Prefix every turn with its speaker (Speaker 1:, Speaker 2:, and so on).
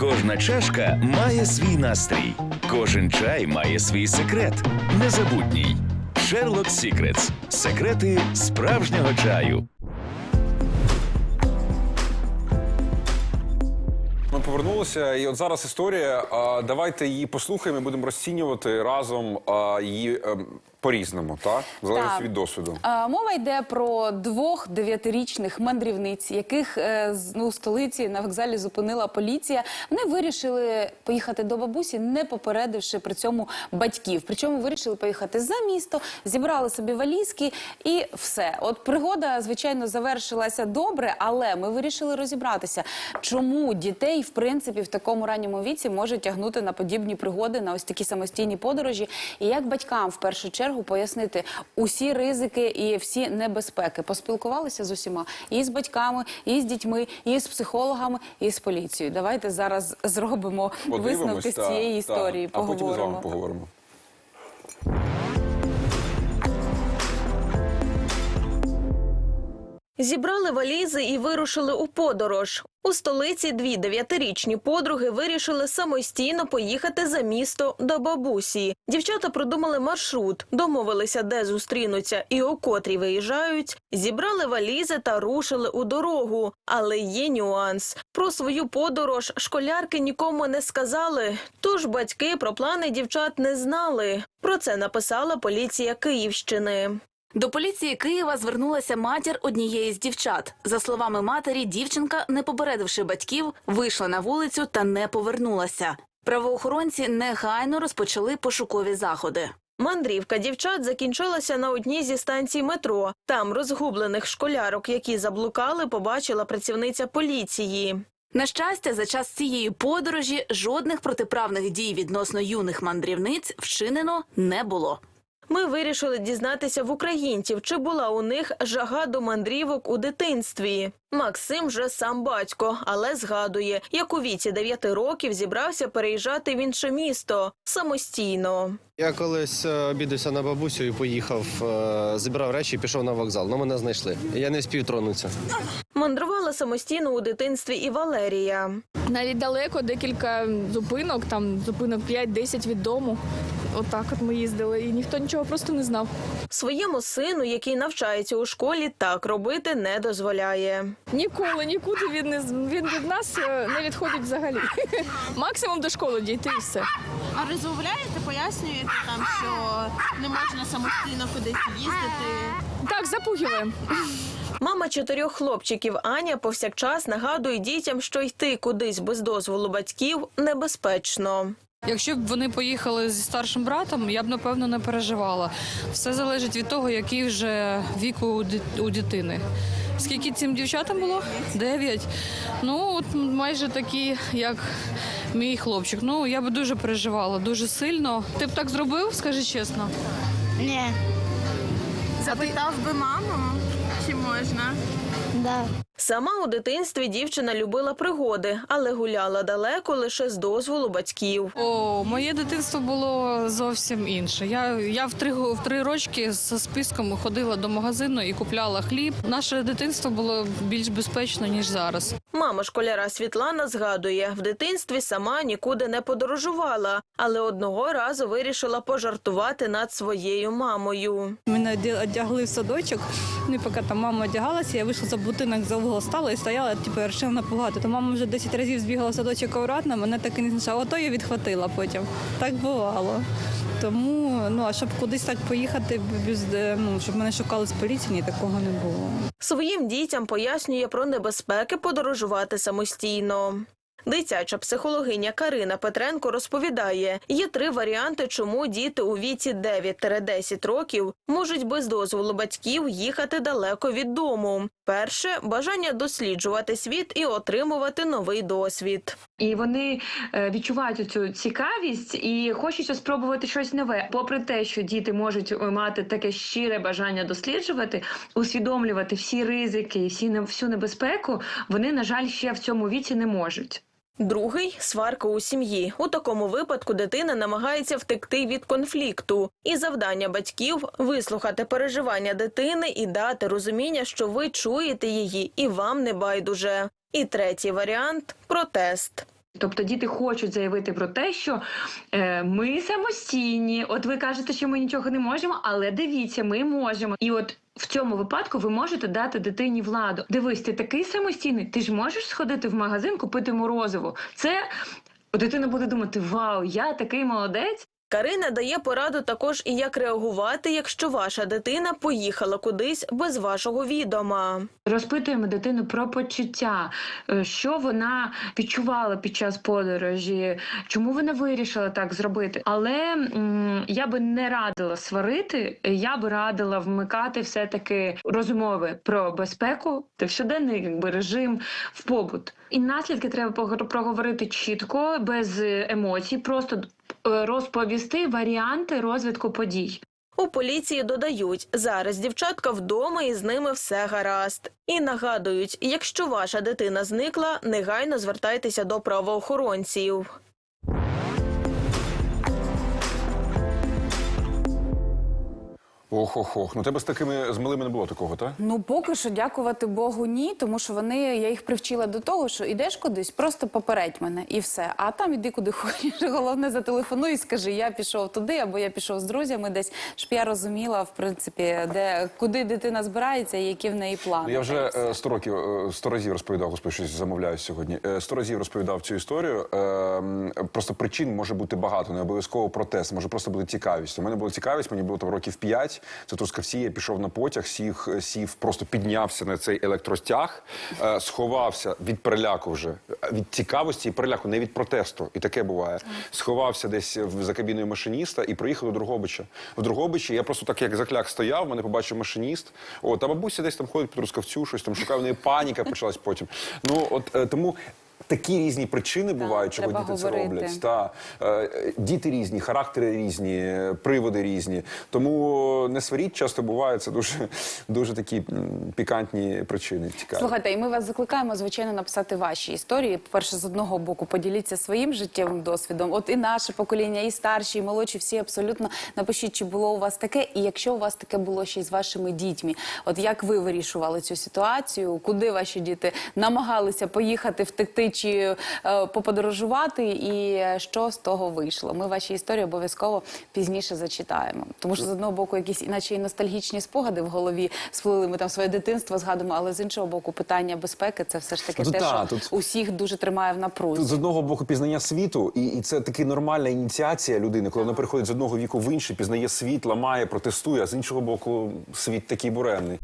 Speaker 1: Кожна чашка має свій настрій, кожен чай має свій секрет. Незабутній. Sherlock Secrets. Секрети справжнього чаю.
Speaker 2: Ми повернулися, і от зараз історія. Давайте її послухаємо і будемо розцінювати разом її ем, по-різному, так? В залежності
Speaker 3: Так.
Speaker 2: від досвіду.
Speaker 3: Е, Мова йде про двох дев'ятирічних мандрівниць, яких е, ну, в столиці на вокзалі зупинила поліція. Вони вирішили поїхати до бабусі, не попередивши при цьому батьків. Причому вирішили поїхати за місто, зібрали собі валізки і все. От пригода, звичайно, завершилася добре, але ми вирішили розібратися, чому дітей, в принципі, в такому ранньому віці може тягнути на подібні пригоди, на ось такі самостійні подорожі, і як батькам в першу чергу пояснити усі ризики і всі небезпеки. Поспілкувалися з усіма і з батьками, і з дітьми, і з психологами, і з поліцією. Давайте зараз зробимо
Speaker 2: Подивимось,
Speaker 3: висновки з
Speaker 2: та,
Speaker 3: цієї
Speaker 2: та.
Speaker 3: історії.
Speaker 2: А потім з вами
Speaker 3: Поговоримо.
Speaker 4: Зібрали валізи і вирушили у подорож. У столиці дві дев'ятирічні подруги вирішили самостійно поїхати за місто до бабусі. Дівчата продумали маршрут, домовилися, де зустрінуться і о котрій виїжджають. Зібрали валізи та рушили у дорогу. Але є нюанс. Про свою подорож школярки нікому не сказали. Тож батьки про плани дівчат не знали. Про це написала поліція Київщини.
Speaker 5: До поліції Києва звернулася матір однієї з дівчат. За словами матері, дівчинка, не попередивши батьків, вийшла на вулицю та не повернулася. Правоохоронці негайно розпочали пошукові заходи.
Speaker 4: Мандрівка дівчат закінчилася на одній зі станцій метро. Там розгублених школярок, які заблукали, побачила працівниця поліції.
Speaker 5: На щастя, за час цієї подорожі жодних протиправних дій відносно юних мандрівниць вчинено не було.
Speaker 4: Ми вирішили дізнатися в українців, чи була у них жага до мандрівок у дитинстві. Максим вже сам батько, але згадує, як у віці 9 років зібрався переїжджати в інше місто самостійно.
Speaker 6: Я колись е, обідався на бабусю і поїхав, е, зібрав речі і пішов на вокзал. Ну мене знайшли. Я не спів тронутися.
Speaker 4: Мандрувала самостійно у дитинстві і Валерія.
Speaker 7: Навіть далеко, декілька зупинок, там зупинок 5-10 від дому. Отак от ми їздили, і ніхто нічого просто не знав.
Speaker 4: Своєму сину, який навчається у школі, так робити не дозволяє.
Speaker 7: Ніколи, нікуди він не з- він від нас е, не відходить взагалі. Максимум до школи дійти і все.
Speaker 8: А розмовляєте, пояснюєте там, що не можна самостійно кудись їздити.
Speaker 7: Так, запугиваємо.
Speaker 4: Мама чотирьох хлопчиків Аня повсякчас нагадує дітям, що йти кудись без дозволу батьків небезпечно.
Speaker 9: Якщо б вони поїхали зі старшим братом, я б напевно не переживала. Все залежить від того, який вже вік у, ди- у дитини. Скільки цим дівчатам було? Дев'ять. Ну, от майже такі, як мій хлопчик. Ну, я би дуже переживала, дуже сильно. Ти б так зробив, скажи чесно.
Speaker 8: Ні. Запитав би маму, чи можна.
Speaker 4: Сама у дитинстві дівчина любила пригоди, але гуляла далеко лише з дозволу батьків.
Speaker 9: О, моє дитинство було зовсім інше. Я, я в три в три рочки з списком ходила до магазину і купляла хліб. Наше дитинство було більш безпечно ніж зараз.
Speaker 4: Мама школяра Світлана згадує, в дитинстві сама нікуди не подорожувала, але одного разу вирішила пожартувати над своєю мамою.
Speaker 9: Мене одягли в садочок. Ну і поки там мама одягалася, я вийшла за будинок за угол стала і стояла, типу, вирішила напугати. То мама вже 10 разів збігала в садочок обратно, мене так і не знайшла. Ото я відхватила потім. Так бувало. Тому, ну а щоб кудись так поїхати, без е, ну щоб мене шукали з поліції, ні, такого не було.
Speaker 4: Своїм дітям пояснює про небезпеки подорожувати самостійно. Дитяча психологиня Карина Петренко розповідає, є три варіанти, чому діти у віці 9-10 років можуть без дозволу батьків їхати далеко від дому. Перше бажання досліджувати світ і отримувати новий досвід.
Speaker 10: І вони е, відчувають цю цікавість і хочуть спробувати щось нове. Попри те, що діти можуть е, мати таке щире бажання досліджувати, усвідомлювати всі ризики всі всю небезпеку, вони, на жаль, ще в цьому віці не можуть.
Speaker 4: Другий сварка у сім'ї. У такому випадку дитина намагається втекти від конфлікту, і завдання батьків вислухати переживання дитини і дати розуміння, що ви чуєте її і вам не байдуже. І третій варіант протест.
Speaker 10: Тобто діти хочуть заявити про те, що е, ми самостійні. От ви кажете, що ми нічого не можемо, але дивіться, ми можемо. І от в цьому випадку ви можете дати дитині владу. Дивись, ти такий самостійний, ти ж можеш сходити в магазин, купити морозиво. Це дитина буде думати: Вау, я такий молодець.
Speaker 4: Карина дає пораду також і як реагувати, якщо ваша дитина поїхала кудись без вашого відома.
Speaker 10: Розпитуємо дитину про почуття, е, що вона відчувала під час подорожі, чому вона вирішила так зробити. Але м, я би не радила сварити, я би радила вмикати все-таки розмови про безпеку та щоденний якби, режим в побут. І наслідки треба проговорити чітко, без е, емоцій, просто розповісти варіанти розвитку подій.
Speaker 4: У поліції додають, зараз дівчатка вдома і з ними все гаразд. І нагадують, якщо ваша дитина зникла, негайно звертайтеся до правоохоронців.
Speaker 2: Ох, ох, ох. Ну тебе з такими з малими не було такого, так?
Speaker 3: Ну, поки що, дякувати Богу, ні, тому що вони, я їх привчила до того, що йдеш кудись, просто попередь мене і все. А там іди куди хочеш. Головне, зателефонуй і скажи, я пішов туди, або я пішов з друзями десь, щоб я розуміла, в принципі, де куди дитина збирається і які в неї плани.
Speaker 2: Ну, я вже е, сто років е, сто разів розповідав, господи, щось замовляю сьогодні. Е, Сто разів розповідав цю історію. Е, Просто причин може бути багато, не обов'язково протест, може просто бути цікавість. У мене була цікавість, мені було там років 5, Це Трускавці, пішов на потяг, сів, сів, просто піднявся на цей електростяг, е, сховався від переляку вже від цікавості і переляку, не від протесту. І таке буває. Сховався десь в- за кабіною машиніста і приїхав до Другобича. В Другобичі я просто так як закляк стояв, мене побачив машиніст. От, а бабуся десь там ходить по Трускавцю, щось там шукає, в неї паніка почалась потім. Ну от е, тому. Такі різні причини бувають, чого діти це роблять. Та е, діти різні, характери різні, приводи різні. Тому не сваріть, часто буває це дуже, дуже такі пікантні причини. Цікаві.
Speaker 3: Слухайте, і ми вас закликаємо, звичайно, написати ваші історії. По-перше, з одного боку, поділіться своїм життєвим досвідом. От і наше покоління, і старші, і молодші, всі абсолютно напишіть, чи було у вас таке, і якщо у вас таке було ще й з вашими дітьми. От як ви вирішували цю ситуацію? Куди ваші діти намагалися поїхати, втекти чи е, поподорожувати, і що з того вийшло? Ми ваші історії обов'язково пізніше зачитаємо. Тому що з одного боку, якісь іначе і ностальгічні спогади в голові сплили. Ми там своє дитинство згадуємо, але з іншого боку, питання безпеки це все ж таки
Speaker 2: Ну,
Speaker 3: те,
Speaker 2: та,
Speaker 3: що
Speaker 2: тут-
Speaker 3: усіх дуже тримає в напрузі.
Speaker 2: З одного боку пізнання світу, і, і це таки нормальна ініціація людини, коли вона переходить з одного віку в інший, пізнає світ, ламає, протестує, а з іншого боку, світ такий буремний.